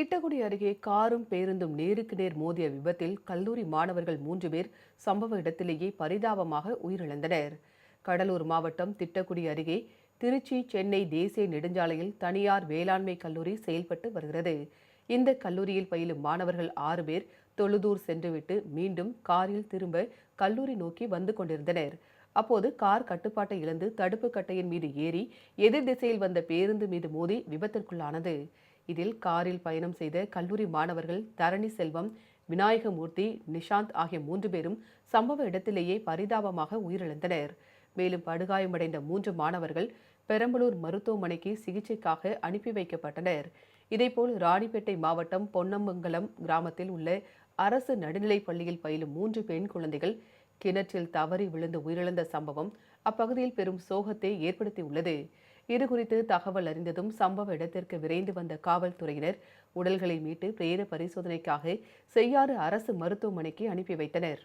திட்டக்குடி அருகே காரும் பேருந்தும் நேருக்கு நேர் மோதிய விபத்தில் கல்லூரி மாணவர்கள் மூன்று பேர் சம்பவ இடத்திலேயே பரிதாபமாக உயிரிழந்தனர். கடலூர் மாவட்டம் திட்டக்குடி அருகே திருச்சி சென்னை தேசிய நெடுஞ்சாலையில் தனியார் வேளாண்மை கல்லூரி செயல்பட்டு வருகிறது. இந்த கல்லூரியில் பயிலும் மாணவர்கள் ஆறு பேர் தொழுதூர் சென்றுவிட்டு மீண்டும் காரில் திரும்ப கல்லூரி நோக்கி வந்து கொண்டிருந்தனர். அப்போது கார் கட்டுப்பாட்டை இழந்து தடுப்பு கட்டையின் மீது ஏறி எதிர் திசையில் வந்த பேருந்து மீது மோதி விபத்திற்குள்ளானது. இதில் காரில் பயணம் செய்த கல்லூரி மாணவர்கள் தரணி செல்வம் விநாயகமூர்த்தி நிஷாந்த் ஆகிய மூன்று பேரும் சம்பவ இடத்திலேயே பரிதாபமாக உயிரிழந்தனர். மேலும் படுகாயமடைந்த மூன்று மாணவர்கள் பெரம்பலூர் மருத்துவமனைக்கு சிகிச்சைக்காக அனுப்பி வைக்கப்பட்டனர். இதேபோல் ராணிப்பேட்டை மாவட்டம் பொன்னமங்கலம் கிராமத்தில் உள்ள அரசு நடுநிலைப் பள்ளியில் பயிலும் மூன்று பெண் குழந்தைகள் கிணற்றில் தவறி விழுந்து உயிரிழந்த சம்பவம் அப்பகுதியில் பெரும் சோகத்தை ஏற்படுத்தியுள்ளது. இதுகுறித்து தகவல் அறிந்ததும் சம்பவ இடத்திற்கு விரைந்து வந்த காவல்துறையினர் உடல்களை மீட்டு பிரேத பரிசோதனைக்காக செய்யாறு அரசு மருத்துவமனைக்கு அனுப்பி வைத்தனர்.